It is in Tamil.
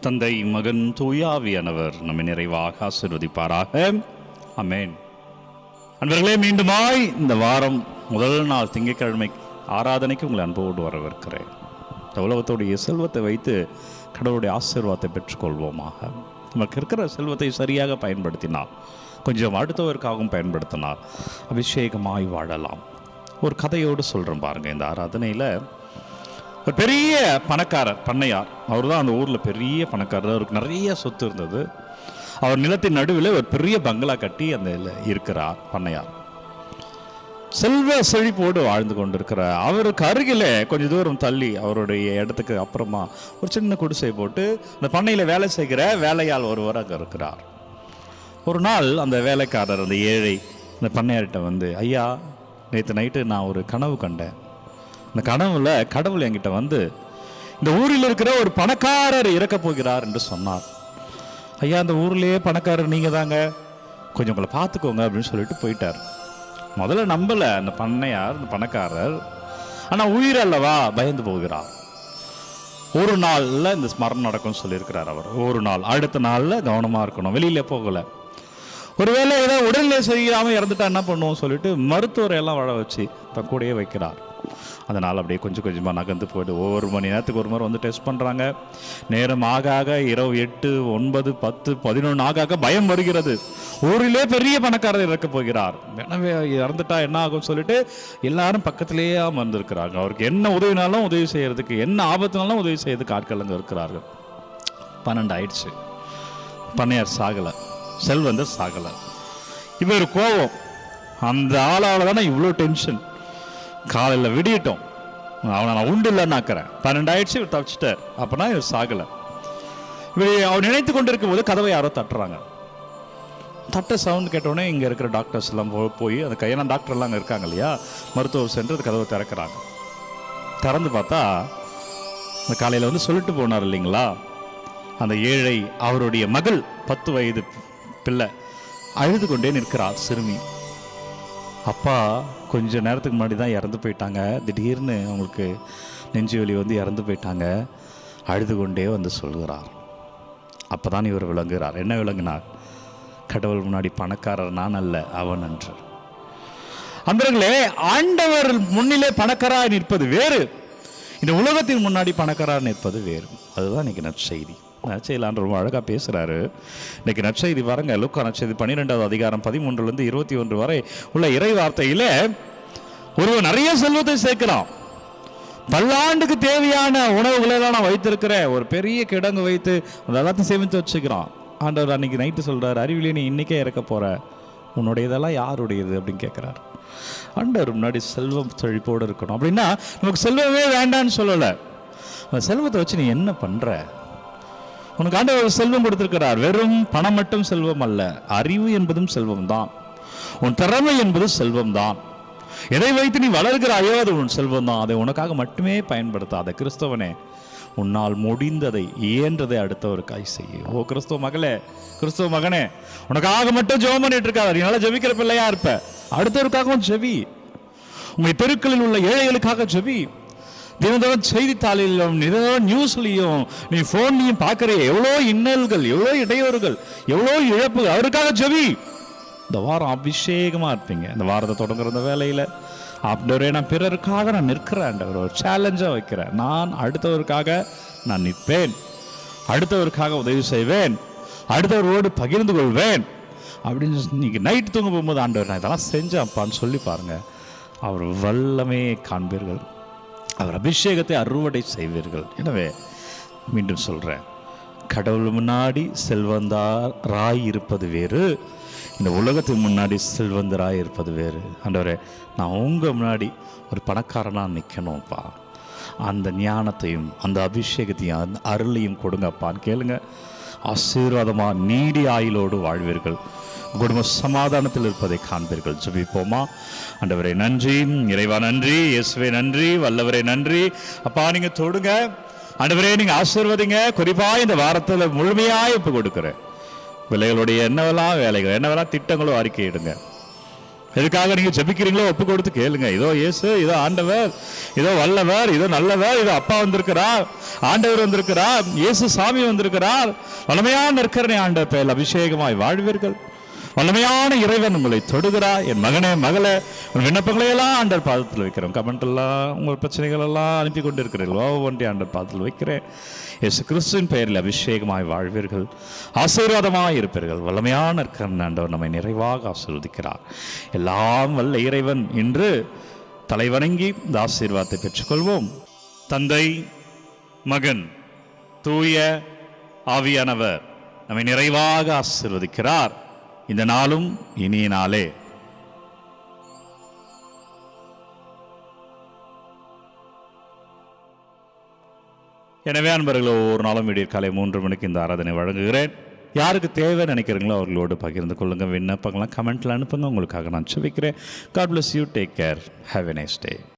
தந்தை மகன் தூயாவியானவர் நம்மை நிறைவாக ஆசீர்வதிப்பாராக. அமேன் அன்பர்களே மீண்டுமாய் இந்த வாரம் முதல் நாள் திங்கட்கிழமை ஆராதனைக்கு உங்களை அன்போடு வரவேற்கிறேன். உலகத்துடைய செல்வத்தை வைத்து கடவுளுடைய ஆசீர்வாதத்தை பெற்றுக்கொள்வோமாக. நமக்கு இருக்கிற செல்வத்தை சரியாக பயன்படுத்தினால் கொஞ்சம் அடுத்தவருக்காகவும் பயன்படுத்தினால் அபிஷேகமாய் வாழலாம். ஒரு கதையோடு சொல்கிறேன் பாருங்கள் இந்த ஆராதனையில் ஒரு பெரிய பணக்காரர் பண்ணையார். அவர் தான் அந்த ஊரில் பெரிய பணக்காரர். அவருக்கு நிறைய சொத்து இருந்தது. அவர் நிலத்தின் நடுவில் ஒரு பெரிய பங்களா கட்டி அந்த இருக்கிறார் பண்ணையார். செல்வ செழிப்போடு வாழ்ந்து கொண்டிருக்கிறார் அவருக்கு அருகில் கொஞ்சம் தூரம் தள்ளி அவருடைய இடத்துக்கு அப்புறமா ஒரு சின்ன குடிசை போட்டு அந்த பண்ணையில் வேலை செய்கிற வேலையாள் ஒருவர் அங்கே இருக்கிறார். ஒரு நாள் அந்த வேலைக்காரர் அந்த ஏழை இந்த பண்ணையார்கிட்ட வந்து ஐயா நேற்று நைட்டு நான் ஒரு கனவு கண்டேன். இந்த கனவுல கடவுள் என்கிட்ட வந்து இந்த ஊரில் இருக்கிற ஒரு பணக்காரர் இறக்க போகிறார் என்று சொன்னார். ஐயா அந்த ஊர்லேயே பணக்காரர் நீங்க தாங்க. கொஞ்சம் உங்களை பார்த்துக்கோங்க அப்படின்னு சொல்லிட்டு போயிட்டார். முதல்ல நம்பல அந்த பண்ணையார் அந்த பணக்காரர். ஆனா உயிர் அல்லவா? பயந்து போகிறார். ஒரு நாள்ல இந்த ஸ்மரணம் நடக்கும்னு சொல்லியிருக்கிறார் அவர். ஒரு நாள். அடுத்த நாள்ல கவனமா இருக்கணும். வெளியில போகல. ஒருவேளை ஏதோ உடல்நிலை சரியில்லாம இறந்துட்டா என்ன பண்ணுவோம் சொல்லிட்டு மருத்துவரை எல்லாம் வாழ வச்சு தன் கூடையே வைக்கிறார். அதனால் அப்படியே கொஞ்சம் கொஞ்சமாக நகர்ந்து போயிட்டு ஒவ்வொரு மணி நேரத்துக்கு ஒரு முறை வந்து டெஸ்ட் பண்ணுறாங்க நேரம் ஆக ஆக இரவு எட்டு ஒன்பது பத்து பதினொன்று ஆக ஆக பயம் வருகிறது. ஊரிலே பெரிய பணக்காரர் இறக்க போகிறார். எனவே இறந்துட்டா என்ன ஆகும் சொல்லிட்டு எல்லாரும் பக்கத்திலேயே அமர்ந்திருக்கிறாங்க. அவருக்கு என்ன உதவினாலும் உதவி செய்யறதுக்கு என்ன ஆபத்துனாலும் உதவி செய்யறதுக்கு ஆட்கள் அங்கே இருக்கிறார்கள். பன்னெண்டு ஆயிடுச்சு. பண்ணையார் சாகலை. செல்வந்தர் சாகலை. இவர் கோபம். அந்த ஆளால் தானே இவ்வளோ டென்ஷன் காலையில் விடியட்டும். அவனை நான் உண்டு இல்லைன்னாக்கிறேன் பன்னெண்டு ஆயிடுச்சு இவர் தப்பிச்சிட்டார். அப்போனா இவர் சாகலை. இவர் அவர் நினைத்து கொண்டிருக்கும் போது கதவை யாரோ தட்டுறாங்க. தட்ட சவுண்ட் கேட்டோடனே இங்கே இருக்கிற டாக்டர்ஸ் எல்லாம் போ- போய் அந்த கையெல்லா டாக்டர்லாம் அங்கே இருக்காங்க இல்லையா? மருத்துவர் சென்று அந்த கதவை திறக்கிறாங்க. திறந்து பார்த்தா அந்த காலையில் வந்து சொல்லிட்டு போனார் இல்லைங்களா? அந்த ஏழை அவருடைய மகள் பத்து வயது பிள்ளை அழுது கொண்டே நிற்கிறார் சிறுமி. அப்பா கொஞ்ச நேரத்துக்கு முன்னாடி தான் இறந்து போயிட்டாங்க. திடீர்னு அவங்களுக்கு நெஞ்சு வலி வந்து இறந்து போயிட்டாங்க. அழுது கொண்டே வந்து சொல்கிறார். அப்போ தான் இவர் விளங்குகிறார். என்ன விளங்கினார்? கடவுள் முன்னாடி பணக்காரர் நான் அல்ல அவன் என்று. அன்பர்களே ஆண்டவர் முன்னிலே பணக்காராக நிற்பது வேறு. இந்த உலகத்தின் முன்னாடி பணக்காராக நிற்பது வேறு. அதுதான் இன்னைக்கு நற்செய்தி. நற்செய்தியில் ரொம்ப அழகாக பேசுகிறாரு இன்னைக்கு நற்செய்தி வரங்க லுக்கா நற்செய்தி பன்னிரெண்டாவது அதிகாரம் பதிமூன்றுலேருந்து இருபத்தி ஒன்று வரை உள்ள இறை வார்த்தையில ஒருவன் நிறைய செல்வத்தை சேர்க்கிறான். பல்லாண்டுக்கு தேவையான உணவுகளை எல்லாம் நான் வைத்திருக்கிறேன். ஒரு பெரிய கிடங்கு வைத்து அந்த எல்லாத்தையும் சேமித்து வச்சுக்கிறான். ஆண்டவர் அன்னைக்கு நைட்டு சொல்றாரு அறிவிலே நீ இன்னைக்கே இறக்க போற. உன்னுடையதெல்லாம் யாருடையது? அப்படின்னு கேட்குறாரு ஆண்டவர் முன்னாடி செல்வம் செழிப்போடு இருக்கணும். அப்படின்னா நமக்கு செல்வமே வேண்டான்னு சொல்லலை. அந்த செல்வத்தை வச்சு நீ என்ன பண்ற? உனக்கு ஆண்டவர் செல்வம் கொடுத்திருக்கிறார். வெறும் பணம் மட்டும் செல்வம் அல்ல. அறிவு என்பதும் செல்வம் தான் உன் திறமை என்பது செல்வம் தான் எதை வைத்து நீ வளர்கிறாயோ அது உன் செல்வம் தான் அதை உனக்காக மட்டுமே பயன்படுத்தாத கிறிஸ்தவனே உன்னால் முடிந்ததை இயன்றதை அடுத்தவருக்காய் செய்ய. ஓ கிறிஸ்துவ மகளே கிறிஸ்துவ மகனே உனக்காக மட்டும் ஜெபம் பண்ணிட்டு இருக்காத என்னால் ஜெபிக்கிற பிள்ளையா இருப்ப. அடுத்தவருக்காகவும் ஜெபி. உங்க தெருக்களில் உள்ள ஏழைகளுக்காக ஜெபி. தினந்தோறும் செய்தித்தாளிலும் தினந்தோறும் நியூஸ்லையும் நீ ஃபோன்லையும் பார்க்குற எவ்வளோ இன்னல்கள் எவ்வளோ இடையூறுகள் எவ்வளோ இழப்புகள். அவருக்காக ஜெபி. இந்த வாரம் அபிஷேகமாக இருப்பீங்க. இந்த வாரத்தை தொடங்குற இந்த வேலையில். ஆண்டவரே நான் பிறருக்காக நான் நிற்கிறேன் ஒரு சேலஞ்சாக வைக்கிறேன். நான் அடுத்தவருக்காக நான் நிற்பேன். அடுத்தவருக்காக உதவி செய்வேன். அடுத்தவரோடு பகிர்ந்து கொள்வேன். அப்படின்னு நீங்கள் நைட் தூங்க போகும்போது ஆண்டவர் நான் இதெல்லாம் செஞ்சேன்ப்பான்னு சொல்லி பாருங்கள் அவர் வல்லமே காண்பீர்கள். அவர் அபிஷேகத்தை அறுவடை செய்வீர்கள். எனவே மீண்டும் சொல்கிறேன் கடவுள் முன்னாடி செல்வந்தாராய் இருப்பது வேறு இந்த உலகத்துக்கு முன்னாடி செல்வந்தராய் இருப்பது வேறு. ஆண்டவரே நான் உங்கள் முன்னாடி ஒரு பணக்காரனாக நிற்கணும்ப்பா அந்த ஞானத்தையும் அந்த அபிஷேகத்தையும் அந்த அருளையும் கொடுங்கப்பான்னு கேளுங்கள் ஆசீர்வாதமாக நீடி ஆயுளோடு வாழ்வீர்கள். குடும்ப சமாதானத்தில் இருப்பதை காண்பீர்கள். ஜபிப்போமா? ஆண்டவரே நன்றி. இறைவா நன்றி. இயேசுவே நன்றி. வல்லவரே நன்றி. அப்பா நீங்கள் தொடுங்க. ஆண்டவரே நீங்கள் ஆசீர்வதிங்க. குறிப்பாக இந்த வாரத்தில் முழுமையாக இப்போ கொடுக்குறேன். பிள்ளைகளுடைய என்னவெல்லாம் வேலைகள் என்னவெல்லாம் திட்டங்களும் அறிக்கையிடுங்க. எதுக்காக நீங்க ஜெபிக்கிறீங்களோ ஒப்பு கொடுத்து கேளுங்க. இதோ இயேசு இதோ ஆண்டவர் இதோ வல்லவர் இதோ நல்லவர் இதோ அப்பா வந்திருக்கிறார் ஆண்டவர் வந்திருக்கிறார் இயேசு சாமி வந்திருக்கிறார். வளமையான நற்கரணை ஆண்டவர் பெயர் அபிஷேகமாய் வாழ்வீர்கள். வல்லமையான இறைவன் உங்களை தொடுகிறார். என் மகனே மகளே உன் விண்ணப்பங்களை எல்லாம் ஆண்டர் பாதத்தில் வைக்கிறோம். கமெண்ட் எல்லாம் உங்கள் பிரச்சனைகள் எல்லாம் அனுப்பி கொண்டு இருக்கிறீர்கள் ஒவ்வொன்றி ஆண்டர் பாதத்தில் வைக்கிறேன். இயேசு கிறிஸ்துவின் பெயரில் அபிஷேகமாய் வாழ்வீர்கள். ஆசீர்வாதமாய் இருப்பீர்கள். வல்லமையான கர்ண ஆண்டவர் நம்மை நிறைவாக ஆசீர்வதிக்கிறார். எல்லாம் வல்ல இறைவன். இன்று தலைவணங்கி இந்த ஆசீர்வாதத்தை பெற்றுக்கொள்வோம். தந்தை மகன் தூய ஆவியானவர் நம்மை நிறைவாக ஆசீர்வதிக்கிறார். இந்த நாளும் இனிய நாளே. எனவே அன்பர்களை ஒவ்வொரு நாளும் விடிய காலை மூன்று மணிக்கு இந்த ஆராதனை வழங்குகிறேன். யாருக்கு தேவை நினைக்கிறீங்களோ அவர்களோடு பகிர்ந்து கொள்ளுங்க விண்ணப்பங்களாம் கமெண்ட்ல அனுப்புங்க. உங்களுக்காக நான் சுவிக்கிறேன். God bless you take care have a nice day